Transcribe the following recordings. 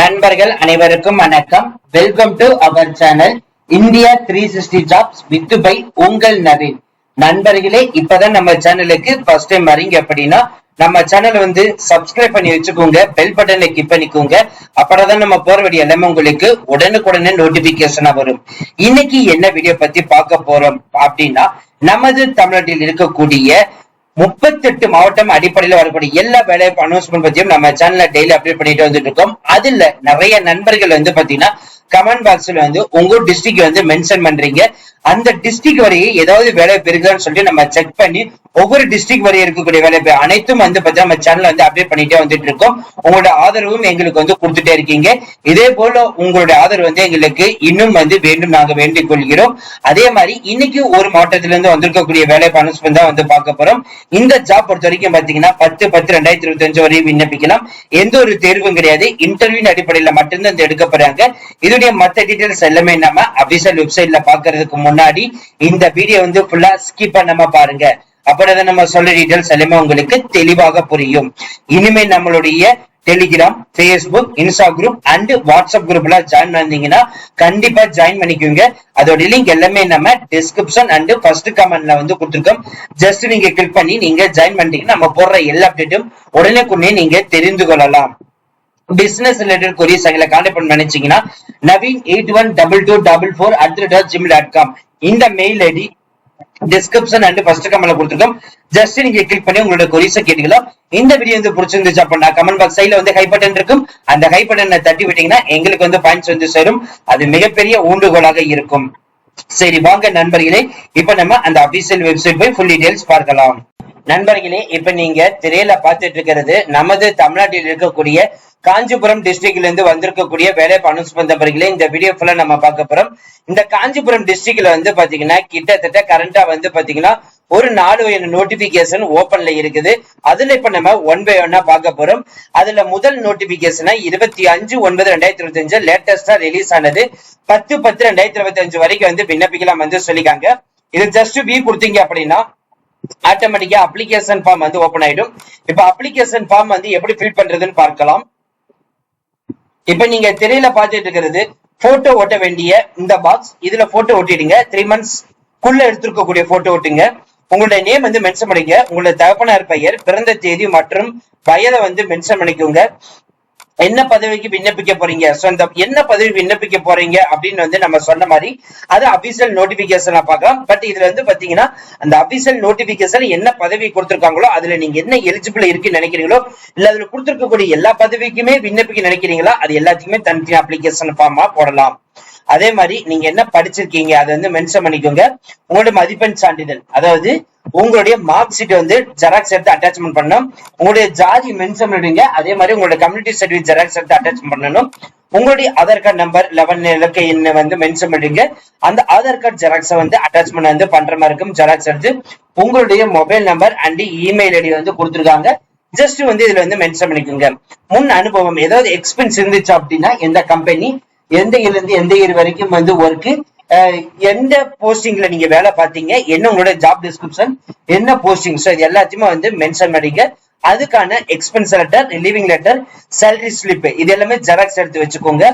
நண்பர்கள் அனைவருக்கும் வணக்கம். Welcome to our channel India three sixty jobs with by உங்கள் நவீன். நண்பர்களே இப்பதான் நம்ம சேனலுக்கு ஃபர்ஸ்ட் டைம் வரீங்க அப்படின்னா நம்ம சேனல் வந்து சப்ஸ்கிரைப் பண்ணி வச்சுக்கோங்க பெல் பட்டனை கிளிக் பண்ணிக்கோங்க. அப்பதான் நம்ம போற வேண்டிய எல்லாமே உங்களுக்கு உடனுக்குடனே நோட்டிபிகேஷனா வரும். இன்னைக்கு என்ன வீடியோ பத்தி பார்க்க போறோம் அப்படின்னா நமது தமிழ்நாட்டில் இருக்கக்கூடிய முப்பத்தி எட்டு மாவட்டம் அடிப்படையில் வரக்கூடிய எல்லா வேலை அனௌன்ஸ்மெண்ட் பத்தியும் நம்ம சேனல்ல டெய்லி அப்டேட் பண்ணிட்டு வந்துட்டு இருக்கோம். அதுல நிறைய நண்பர்கள் வந்து பாத்தீங்கன்னா கமெண்ட் பாக்ஸ்ல வந்து உங்க டிஸ்ட்ரிக்ட் வந்து மென்ஷன் பண்றீங்க. அந்த டிஸ்ட்ரிக்ட் வரையே ஏதாவது வேலை இருக்குதான்னு சொல்லிட்டு நம்ம செக் பண்ணி ஒவ்வொரு டிஸ்ட்ரிக்ட் வரையும் இருக்கக்கூடிய வேலை அனைத்தும் வந்து பாத்தீங்கன்னா நம்ம சேனல் வந்து அப்டேட் பண்ணிட்டே வந்துட்டு இருக்கோம். உங்களோட ஆதரவும் எங்களுக்கு வந்து கொடுத்துட்டே இருக்கீங்க. இதே போல உங்களுடைய ஆதரவு வந்து எங்களுக்கு இன்னும் வந்து வேண்டும் நாங்க வேண்டிக் கொள்கிறோம். அதே மாதிரி இன்னைக்கு ஒரு மாவட்டத்தில இருந்து வந்திருக்கக்கூடிய வேலை அனௌன்ஸ்மெண்ட் தான் வந்து பார்க்க போறோம். இந்த ஜாப் பொறுத்த வரைக்கும் பாத்தீங்கன்னா பத்து பத்து ரெண்டாயிரத்தி இருபத்தி அஞ்சு வரையும் விண்ணப்பிக்கலாம். எந்த ஒரு தேர்வும் கிடையாது. இன்டர்வியூ அடிப்படையில மட்டும்தான் எடுக்க போறாங்க. இதோடைய மத்த டீடைல்ஸ் எல்லாமே நம்ம அபிஷியல் வெப்சைட்ல பாக்குறதுக்கு முன்னாடி இந்த வீடியோ வந்து ஃபுல்லா ஸ்கிப் பண்ணாம பாருங்க. அப்படிதான் நம்ம சொல்ல டீடைல்ஸ் எல்லாமே உங்களுக்கு தெளிவாக புரியும். இனிமே நம்மளுடைய Telegram Facebook Insta group and WhatsApp குரூப்ல ஜாயின் பண்ணீங்கன்னா கண்டிப்பா ஜாயின் பண்ணிக்கோங்க. அதோட லிங்க் எல்லாமே நம்ம டிஸ்கிரிப்ஷன் அண்ட் ஃபர்ஸ்ட் கமெண்ட்ல வந்து கொடுத்துருக்கோம். ஜஸ்ட் நீங்க கிளிக் பண்ணி நீங்க ஜாயின் பண்ணிட்டீங்கன்னா நம்ம போடுற எல்லா அப்டேட்டும் உடனே நீங்க தெரிந்து கொள்ளலாம். பிசினஸ் ரிலேட்டட் கொரியர்ஸ் எங்களை கான்டாக்ட் பண்ண நினைச்சீங்கன்னா Naveen eight one double two double four at the dot gym dot com இந்த mail ID description and first கமெண்ட்ல கொடுத்துருக்கோம். ஜஸ்ட் நீங்க கிளிக் பண்ணி உங்களோட கொரிஸ கேட்டுக்கலாம் இந்த வீடியோ வந்து பிடிச்சிருந்துச்சு அப்படின்னா கமெண்ட் பாக்ஸ் சைட்ல வந்து ஹை பட்டன் இருக்கும். அந்த ஹை பட்டனை தட்டி விட்டீங்கன்னா எங்களுக்கு வந்து பாயிண்ட்ஸ் வந்து சேரும். அது மிகப்பெரிய ஊண்டுகோலாக இருக்கும். சரி வாங்க நண்பர்களே இப்ப நம்ம அந்த அபிஷியல் வெப்சைட் போய் ஃபுல் டீடைல்ஸ் பார்க்கலாம். நண்பர்களே இப்ப நீங்க திரையில பார்த்துட்டு இருக்கிறது நமது தமிழ்நாட்டில் இருக்கக்கூடிய காஞ்சிபுரம் டிஸ்ட்ரிக்ட்ல இருந்து வந்திருக்கக்கூடிய வேலை அனௌன்ஸ்மெண்ட் நபர்களே இந்த வீடியோ ஃபுல்லா நம்ம பார்க்க போறோம். இந்த காஞ்சிபுரம் டிஸ்ட்ரிக்ட்ல வந்து பாத்தீங்கன்னா கிட்டத்தட்ட கரண்டா வந்து பாத்தீங்கன்னா ஒரு நாலு நோட்டிபிகேஷன் ஓபன்ல இருக்குது. அதுல இப்ப நம்ம ஒன் பை ஒன்னா பார்க்க போறோம். அதுல முதல் நோட்டிபிகேஷனா இருபத்தி அஞ்சு ஒன்பது ரெண்டாயிரத்தி இருபத்தி அஞ்சு லேட்டஸ்டா ரிலீஸ் ஆனது பத்து பத்து ரெண்டாயிரத்தி இருபத்தி அஞ்சு வரைக்கும் வந்து விண்ணப்பிக்கலாம் வந்து சொல்லிக்காங்க. இது ஜஸ்ட் பி கொடுத்தீங்க அப்படின்னா ஆட்டோமேட்டிக்கா அப்ளிகேஷன் ஃபார்ம் வந்து ஓபன் ஆயிடும். இப்ப அப்ளிகேஷன் ஃபார்ம் வந்து எப்படி ஃபில் பண்றதுன்னு பார்க்கலாம். இப்ப நீங்க திரையில பார்த்துட்டு இருக்கிறது போட்டோ ஒட்ட வேண்டிய இந்த பாக்ஸ் இதுல போட்டோ ஒட்டிடுங்க. த்ரீ மந்த்ஸ் குள்ள எடுத்திருக்கக்கூடிய போட்டோ ஒட்டுங்க. உங்களுடைய நேம் வந்து மென்ஷன் பண்ணிக்க உங்களுடைய தகப்பனார் பெயர் பிறந்த தேதி மற்றும் வயதை வந்து மென்ஷன் பண்ணிக்கோங்க. என்ன பதவிக்கு விண்ணப்பிக்க போறீங்க? சோ இந்த என்ன பதவி விண்ணப்பிக்க போறீங்க? அப்படின்னு வந்து நம்ம சொன்ன மாதிரி அது அபிஷியல் நோட்டிபிகேஷனா பார்க்கலாம். பட் இதுல வந்து பாத்தீங்கன்னா அந்த அபிஷியல் நோட்டிபிகேஷன் என்ன பதவி கொடுத்திருக்காங்களோ அதுல நீங்க என்ன எலிஜிபிள் இருக்குன்னு நினைக்கிறீங்களோ இல்ல அதுல கொடுத்திருக்கக்கூடிய எல்லா பதவிக்குமே விண்ணப்பிக்க நினைக்கிறீங்களா அது எல்லாத்துக்குமே தனித்தனி அப்ளிகேஷன் ஃபார்மா போடலாம். அதே மாதிரி நீங்க என்ன படிச்சிருக்கீங்க அதை வந்து மென்ஷன் பண்ணிக்கோங்க. உங்களுடைய மதிப்பெண் சான்றிதழ் அதாவது உங்களுடைய மார்க் ஷீட் வந்து ஜெராக்ஸ் எடுத்து அட்டாச்மெண்ட் பண்ணணும். உங்களுடைய ஜாதி மென்ஷன் பண்ணிடுங்க. அதே மாதிரி உங்களுடைய கம்யூனிட்டி சர்டிஃபிகேட் ஜெராக்ஸ் எடுத்து அட்டாச்மெண்ட் பண்ணணும். உங்களுடைய ஆதார் கார்டு நம்பர் லெவன் இலக்க எண்ணை வந்து மென்ஷன் பண்ணிடுங்க. அந்த ஆதார் கார்டு ஜெராக்ஸை வந்து அட்டாச்மெண்ட் வந்து பண்ற மாதிரி இருக்கும். ஜெராக்ஸ் எடுத்து உங்களுடைய mobile number and email ID வந்து கொடுத்துருக்காங்க. ஜஸ்ட் வந்து இதுல வந்து மென்ஷன் பண்ணிக்கோங்க. முன் அனுபவம் ஏதாவது எக்ஸ்பென்ஸ் இருந்துச்சு அப்படின்னா எந்த கம்பெனி எந்த இயர்ல இருந்து எந்த இயர் வரைக்கும் வந்து ஒர்க்கு எந்த போஸ்டிங்ல நீங்க வேலை பார்த்தீங்க என்ன உங்களோட ஜாப் டிஸ்கிரிப்ஷன் என்ன போஸ்டிங் சார் இது எல்லாத்தையுமே வந்து மென்ஷன் பண்ணிக்க அதுக்கான expense letter leaving letter salary slip இது எல்லாமே ஜெராக்ஸ் எடுத்து வச்சுக்கோங்க.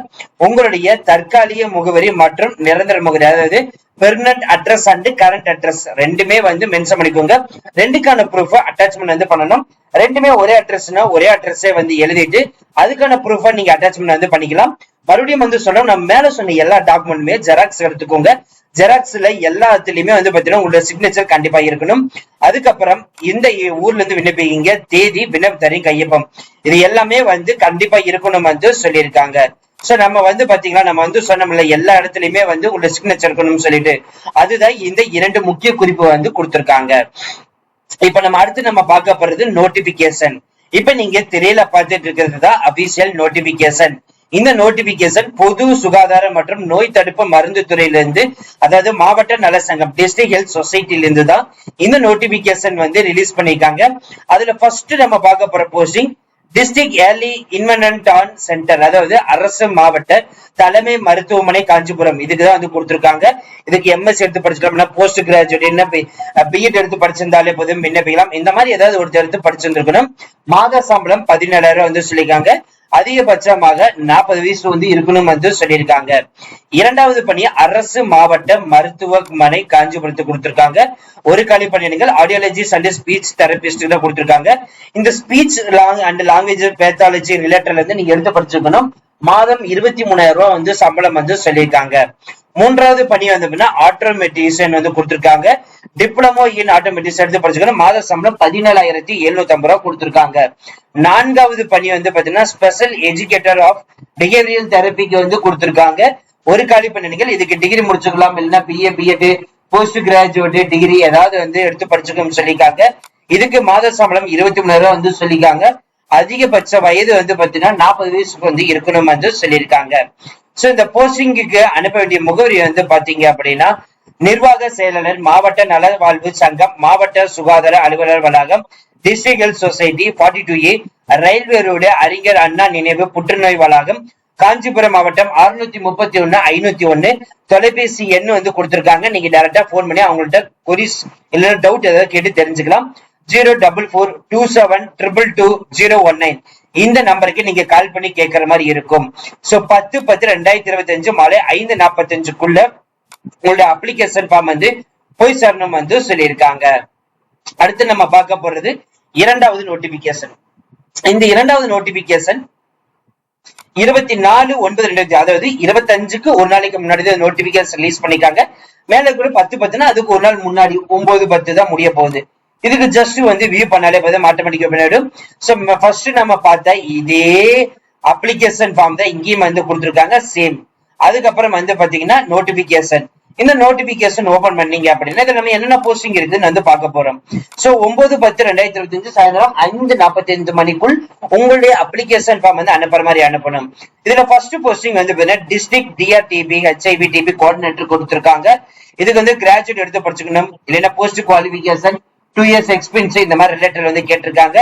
உங்களுடைய தற்காலிக முகவரி மற்றும் நிரந்தர முகவரி அதாவது permanent address and current address ரெண்டுமே வந்து மென்ஷன் பண்ணிக்கோங்க. ரெண்டுக்கான ப்ரூஃப் அட்டாச்மெண்ட் வந்து பண்ணணும். ரெண்டுமே ஒரே அட்ரஸ்னா ஒரே அட்ரஸே வந்து எழுதிட்டு அதுக்கான ப்ரூஃபா நீங்க அட்டாச்மெண்ட் வந்து பண்ணிக்கலாம். மறுபடியும் வந்து சொல்றோம் நம்ம மேல சொன்ன எல்லா டாக்குமெண்ட்டுமே ஜெராக்ஸ் எடுத்துக்கோங்க. ஜெராக்ஸ்ல எல்லாத்துலயுமே வந்து பாத்தீங்கன்னா உங்களோட சிக்னேச்சர் கண்டிப்பா இருக்கணும். அதுக்கப்புறம் இந்த ஊர்ல இருந்து விண்ணப்பிக்கிங்க தேதி விண்ணப்பத்தரி கையொப்பம். இது எல்லாமே வந்து கண்டிப்பா இருக்கணும் வந்து சொல்லியிருக்காங்க. சோ நம்ம வந்து பாத்தீங்கன்னா நம்ம வந்து சொன்னோம்ல எல்லா இடத்துலயுமே வந்து உங்களோட சிக்னேச்சர் இருக்கணும்னு சொல்லிட்டு. அதுதான் இந்த இரண்டு முக்கிய குறிப்பு வந்து கொடுத்திருக்காங்க. இப்ப நம்ம அடுத்து நம்ம பார்க்க போறது நோட்டிபிகேஷன் இப்ப நீங்க திரையில பார்த்துட்டு இருக்கிறது தான் அபிஷியல் நோட்டிபிகேஷன் இந்த நோட்டிபிகேஷன் பொது சுகாதாரம் மற்றும் நோய் தடுப்பு மருந்து துறையிலிருந்து அதாவது மாவட்ட நல சங்கம் டிஸ்ட்ரிக்ட் ஹெல்த் சொசைட்டில இருந்து தான் இந்த நோட்டிபிகேஷன் வந்து ரிலீஸ் பண்ணிருக்காங்க அதுல ஃபர்ஸ்ட் நம்ம பார்க்க போற posting district early intervention centre அதாவது அரசு மாவட்ட தலைமை மருத்துவமனை காஞ்சிபுரம். இதுக்கு தான் வந்து கொடுத்துருக்காங்க. இதுக்கு எம்எஸ் எடுத்து படிச்சிருக்கலாம் போஸ்ட் கிராஜுவேட் என்ன பிஎட் எடுத்து படிச்சிருந்தாலே போதும் விண்ணப்பிக்கலாம் இந்த மாதிரி ஏதாவது ஒரு எடுத்து படிச்சிருந்துருக்கணும். மாத சம்பளம் பதினேழாயிரம் வந்து சொல்லியிருக்காங்க. அதிகபட்சமாக நாற்பது வயசு வந்து இருக்கணும் வந்து சொல்லியிருக்காங்க. இரண்டாவது பணி அரசு மாவட்ட மருத்துவமனை காஞ்சிபுரத்து கொடுத்திருக்காங்க. ஒரு காலி பணியிடங்கள் ஆடியாலஜிஸ்ட் அண்ட் ஸ்பீச் தெரபிஸ்ட் தான் கொடுத்திருக்காங்க. இந்த speech long and language pathology ரிலேட்டட்ல இருந்து நீங்க எடுத்து படிச்சிருக்கணும். மாதம் இருபத்தி மூணாயிரம் ரூபாய் வந்து சம்பளம் வந்து சொல்லியிருக்காங்க. மூன்றாவது பணி வந்து அப்படின்னா வந்து கொடுத்திருக்காங்க. டிப்ளமோ இன் ஆட்டோமெட்டிஷன் எடுத்து படிச்சுக்கணும் மாத சம்பளம் பதினேழாயிரத்தி எழுநூத்தி ஐம்பது ரூபா கொடுத்திருக்காங்க. நான்காவது பணி வந்து பாத்தீங்கன்னா ஸ்பெஷல் எஜுகேட்டர் ஆஃப் பிஹேவியல் தெரப்பிக்கு வந்து கொடுத்திருக்காங்க. ஒரு காலி பணிகள் இதுக்கு டிகிரி முடிச்சுக்கலாம் இல்லைன்னா BA BEd post graduate degree ஏதாவது வந்து எடுத்து படிச்சுக்கணும்னு சொல்லியிருக்காங்க. இதுக்கு மாத சம்பளம் இருபத்தி மூணாயிரம் ரூபா வந்து சொல்லியிருக்காங்க. அதிகபட்ச வயது வந்து பாத்தீங்கன்னா நாற்பது வயசுக்கு வந்து இருக்கணும் வந்து சொல்லியிருக்காங்க. சோ இந்த போஸ்டிங்குக்கு அனுப்ப வேண்டிய முகவரி வந்து பாத்தீங்க அப்படின்னா நிர்வாக செயலாளர் மாவட்ட நலவாழ்வு சங்கம் மாவட்ட சுகாதார அலுவலர் வளாகம் district health society forty two A railway road Arignar Anna நினைவு புற்றுநோய் வளாகம் காஞ்சிபுரம் மாவட்டம் அறுநூத்தி முப்பத்தி ஒன்னு ஐநூத்தி ஒன்னு தொலைபேசி எண் வந்து கொடுத்திருக்காங்க. நீங்க டைரக்டா போன் பண்ணி அவங்கள்ட்ட கொரிஸ் இல்லைன்னா டவுட் ஏதாவது கேட்டு தெரிஞ்சுக்கலாம். Zero double four two seven triple two zero one nine இந்த நம்பருக்கு நீங்க கால் பண்ணி கேட்கற மாதிரி இருக்கும். சோ பத்து பத்து ரெண்டாயிரத்தி இருபத்தி அஞ்சு மாலை ஐந்து நாற்பத்தஞ்சுக்குள்ள உங்களுடைய அப்ளிகேஷன் ஃபார்ம் வந்து போய் சேரணும் வந்து சொல்லியிருக்காங்க. அடுத்து நம்ம பார்க்க போறது இரண்டாவது நோட்டிபிகேஷன் இந்த இரண்டாவது நோட்டிபிகேஷன் இருபத்தி நாலு ஒன்பது ரெண்டாயிரத்தி அதாவது இருபத்தஞ்சுக்கு ஒரு நாளைக்கு முன்னாடி நோட்டிபிகேஷன் ரிலீஸ் பண்ணிருக்காங்க மேல கூட பத்து பத்துனா அதுக்கு ஒரு நாள் முன்னாடி ஒன்பது பத்து தான் முடிய போகுது. இதுக்கு ஜஸ்ட் வந்து வியூ பண்ணாலே போதும் ஆட்டோமேட்டிக்கா பண்ணிடும் சோ ஃபர்ஸ்ட் நம்ம பார்த்தா இதே அப்ளிகேஷன் ஃபார்ம் தான் இங்கேயும் வந்து கொடுத்துருக்காங்க சேம் அதுக்கப்புறம் வந்து பாத்தீங்கன்னா நோட்டிபிகேஷன் இந்த நோட்டிபிகேஷன் ஓபன் பண்ணீங்க அப்படின்னா இதுல நம்ம என்னென்ன போஸ்டிங் இருக்குன்னு வந்து பார்க்க போறோம். சோ ஒன்பது பத்து ரெண்டாயிரத்தி இருபத்தி அஞ்சு சாயந்தரம் ஐந்து நாற்பத்தி ஐந்து மணிக்குள் உங்களுடைய அப்ளிகேஷன் ஃபார்ம் வந்து அனுப்புற மாதிரி அனுப்பணும். இதுல ஃபர்ஸ்ட் போஸ்டிங் வந்து பாத்தீங்கன்னா district DRTB HIV TB coordinator கொடுத்துருக்காங்க. இதுக்கு வந்து கிராஜுவேட் எடுத்து படிச்சுக்கணும். இல்லைன்னா post qualification two years experience இந்த மாதிரி ரிலேட்டட் வந்து கேட்டிருக்காங்க.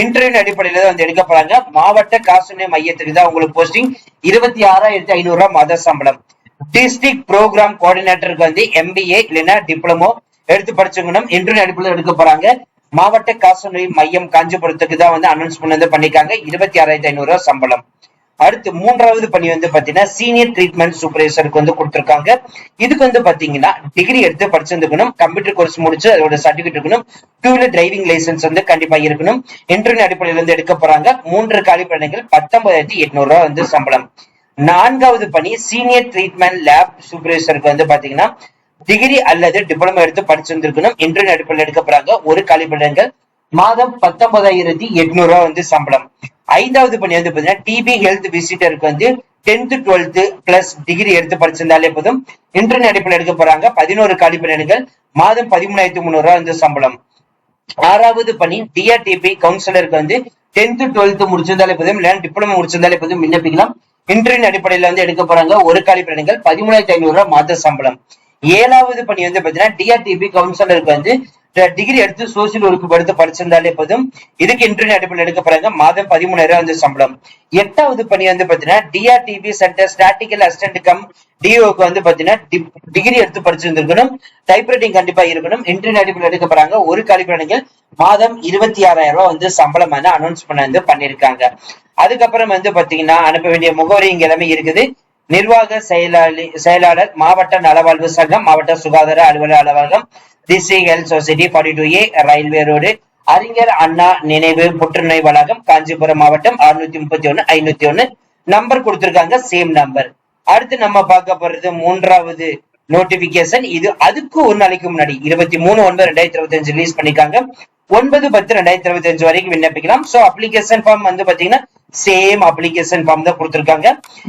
இன்டர்வியூ அடிப்படையில தான் வந்து எடுக்க போறாங்க மாவட்ட காசுநிலை மையத்துக்கு தான் உங்களுக்கு போஸ்டிங் இருபத்தி ஆறாயிரத்தி ஐநூறு ரூபாய் மாத சம்பளம். டிஸ்ட்ரிக்ட் ப்ரோக்ராம் கோஆர்டினேட்டருக்கு வந்து எம்பிஏ இல்லைன்னா டிப்ளமோ எடுத்து படிச்சுக்கணும். இன்டர்வியூ அடிப்படையில் எடுக்க போறாங்க. மாவட்ட காசுநீ மையம் காஞ்சிபுரத்துக்கு தான் வந்து அனௌன்ஸ் வந்து பண்ணிருக்காங்க இருபத்தி ஆறாயிரத்தி ஐநூறு ரூபாய் சம்பளம். அடுத்து மூன்றாவது பணி வந்து பாத்தீங்கன்னா சீனியர் ட்ரீட்மெண்ட் சூப்பர்வைசருக்கு வந்து கொடுத்துருக்காங்க. இதுக்கு வந்து பாத்தீங்கன்னா டிகிரி எடுத்து படிச்சிருந்துக்கணும். கம்ப்யூட்டர் கோர்ஸ் முடிச்சு அதோட சர்டிபிகேட் இருக்கணும் டூ வீலர் டிரைவிங் லைசன்ஸ் வந்து கண்டிப்பா இருக்கணும். இன்டர்வியூ அடிப்படையில் வந்து எடுக்க போறாங்க. மூன்று காலி பணிகள் பத்தொன்பதாயிரத்தி எட்நூறு ரூபாய் வந்து சம்பளம். நான்காவது பணி சீனியர் ட்ரீட்மெண்ட் லேப் சூப்பர்வைசருக்கு வந்து பாத்தீங்கன்னா டிகிரி அல்லது டிப்ளமோ எடுத்து படிச்சிருந்திருக்கணும் இன்டர்வியூ அடிப்படையில் எடுக்க போறாங்க. ஒரு காலி பணிகள் மாதம் பத்தொன்பதாயிரத்தி எட்நூறு ரூபாய் வந்து சம்பளம். ஐந்தாவது பணி வந்து பாத்தீங்கன்னா டிபி ஹெல்த் விசிட்டருக்கு வந்து டென்த் டுவெல்த் பிளஸ் டிகிரி எடுத்து படிச்சிருந்தாலே போதும். இன்டர்ன் அடிப்படையில் எடுக்க போறாங்க. பதினோரு காலி பணியிடங்கள். மாதம் பதிமூணாயிரத்தி முந்நூறு ரூபாய் வந்து சம்பளம். ஆறாவது பணி டிஆர்டிபி கவுன்சிலருக்கு வந்து டென்த் டுவெல்த் முடிச்சிருந்தாலே போதும். இல்லைன்னா டிப்ளமோ முடிச்சிருந்தாலே போதும். விண்ணப்பிக்கலாம். இன்டர்வியூ அடிப்படையில வந்து எடுக்க போறாங்க. ஒரு காலி பணிகள் பதிமூணாயிரத்தி ஐநூறு ரூபாய் மாத சம்பளம். ஏழாவது பணி வந்து பாத்தீங்கன்னா டிஆர்டிபி கவுன்சிலருக்கு வந்து டிகிரி எடுத்து சோசியல் ஒர்க் எடுத்து படிச்சிருந்தாலே போதும். இதுக்கு இன்டர்வியூ அடிப்படையில் எடுக்க போறாங்க மாதம் பதிமூணாயிரம் வந்து சம்பளம். எட்டாவது பணி வந்து பாத்தீங்கன்னா DRTB centre statistical assistant cum டிஓக்கு வந்து பாத்தீங்கன்னா டிகிரி எடுத்து படிச்சிருந்திருக்கணும். டைப்ரைட்டிங் கண்டிப்பா இருக்கணும். இன்டர்வியூ அடிப்படையில் எடுக்க போறாங்க ஒரு காலிப்பணிகள் மாதம் இருபத்தி ஆறாயிரம் ரூபாய் வந்து சம்பளம் வந்து அனௌன்ஸ் பண்ண வந்து பண்ணிருக்காங்க அதுக்கப்புறம் வந்து பாத்தீங்கன்னா அனுப்ப வேண்டிய முகவரி இங்க எல்லாமே இருக்குது. நிர்வாக செயலாளி செயலாளர் மாவட்ட நலவாழ்வு சங்கம் மாவட்ட சுகாதார அலுவலர் அலுவலகம் திசி health society forty two A railway road Arignar Anna நினைவு புற்றுநோய் வளாகம் காஞ்சிபுரம் மாவட்டம் அறுநூத்தி முப்பத்தி ஒண்ணு ஐநூத்தி ஒண்ணு நம்பர் கொடுத்திருக்காங்க சேம் நம்பர் அடுத்து நம்ம பார்க்க போறது மூன்றாவது நோட்டிபிகேஷன் இது அதுக்கு ஒரு நாளைக்கு முன்னாடி இருபத்தி மூணு ஒன்பது ரெண்டாயிரத்தி இருபத்தி அஞ்சு ரிலீஸ் பண்ணிருக்காங்க. ஒன்பது பத்து ரெண்டாயிரத்தி இருபத்தி அஞ்சு வரைக்கும் விண்ணப்பிக்கலாம். சோ அப்ளிகேஷன் ஃபார்ம் வந்து பாத்தீங்கன்னா சேம் அப்ளிகேஷன் ஃபார்ம் தான் கொடுத்துருக்காங்க.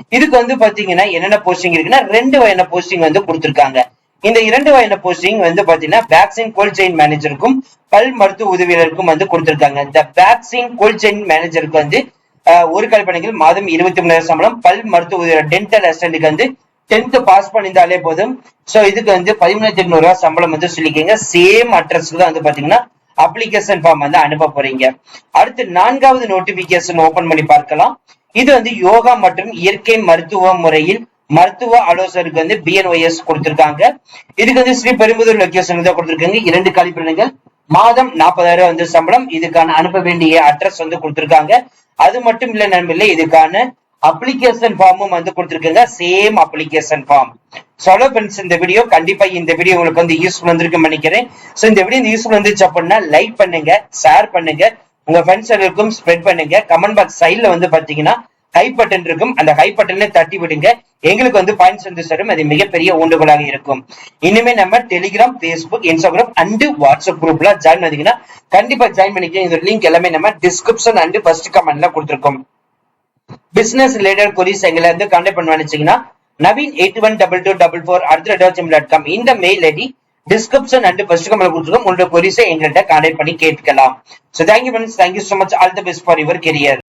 இதுக்கு வந்து பாத்தீங்கன்னா என்னென்ன போஸ்டிங் இருக்குன்னா ரெண்டு வகையான போஸ்டிங் வந்து கொடுத்துருக்காங்க. இந்த இரண்டு வகையான போஸ்டிங் வந்து பாத்தீங்கன்னா வேக்சின் கோல்ட் செயின் மேனேஜருக்கும் பல் மருத்துவ உதவியாளருக்கும் வந்து கொடுத்திருக்காங்க. இந்த வேக்சின் கோல்ட் செயின் மேனேஜருக்கு வந்து ஆஹ், ஒரு கல்பனைகள் மாதம் இருபத்தி மூணாயிரம் சம்பளம் பல் மருத்துவ உதவியாளர் டென்டல் அசிஸ்டன்ட்டுக்கு வந்து டென்த் பாஸ் பண்ணியிருந்தாலே போதும். சோ இதுக்கு வந்து பதிமூணாயிரத்தி எட்நூறு ரூபாய் சம்பளம் வந்து சொல்லிக்கங்க. சேம் அட்ரஸ்க்கு தான் வந்து பாத்தீங்கன்னா அப்ளிகேஷன் ஃபார்ம் வந்து அனுப்ப போறீங்க. அடுத்து நான்காவது நோட்டிபிகேஷன் ஓபன் பண்ணி பார்க்கலாம். இது வந்து யோகா மற்றும் இயற்கை மருத்துவ முறையில் மருத்துவ ஆலோசகருக்கு வந்து பிஎன்ஒஎஸ் கொடுத்திருக்காங்க. இதுக்கு வந்து ஸ்ரீ பெரும்புதூர் லொகேஷன் தான் கொடுத்திருக்காங்க. இரண்டு கழிப்பிடங்கள் மாதம் நாற்பதாயிரம் வந்து சம்பளம். இதுக்கான அனுப்ப வேண்டிய அட்ரஸ் வந்து கொடுத்திருக்காங்க. அது மட்டும் இல்ல நண்பர்களே இதுக்கான அப்ளிகேஷன் ஃபார்மும் வந்து கொடுத்துருக்குங்க. Same application form solo friends இந்த வீடியோ கண்டிப்பா இந்த வீடியோ உங்களுக்கு வந்து யூஸ்ஃபுல் வந்திருக்குன்னு நினைக்கிறேன். சோ இந்த வீடியோ யூஸ்ஃபுல் வந்துச்சு அப்படின்னா லைக் பண்ணுங்க ஷேர் பண்ணுங்க. உங்க ஃப்ரெண்ட்ஸ் எல்லாருக்கும் ஸ்ப்ரெட் பண்ணுங்க. கமெண்ட் பாக்ஸ் சைட்ல வந்து பாத்தீங்கன்னா ஹை பட்டன் இருக்கும். அந்த ஹை பட்டன்ல தட்டி விடுங்க. எங்களுக்கு வந்து பாயிண்ட்ஸ் வந்து சரும். அது மிகப்பெரிய ஊண்டுகோலாக இருக்கும். இனிமே நம்ம Telegram Facebook Instagram and WhatsApp குரூப்ல ஜாயின் பண்ணீங்கன்னா கண்டிப்பா ஜாயின் பண்ணிக்கிறேன் இந்த லிங்க் எல்லாமே நம்ம டிஸ்கிரிப்ஷன் அண்ட் ஃபர்ஸ்ட் கமெண்ட்ல கொடுத்துருக்கோம். பிசினஸ் ரிலேட்டட் கொரிஸ் எங்களை வந்து கான்டாக்ட் பண்ண நினைச்சீங்கன்னா Naveen eight one double two double four அடுத்த டாட் காம் இந்த mail ID description and first comment கொடுத்துருக்கோம். உங்களோட கொரிஸை எங்கள்கிட்ட கான்டாக்ட் பண்ணி கேட்கலாம் so thank you friends thank you so much all the best for your career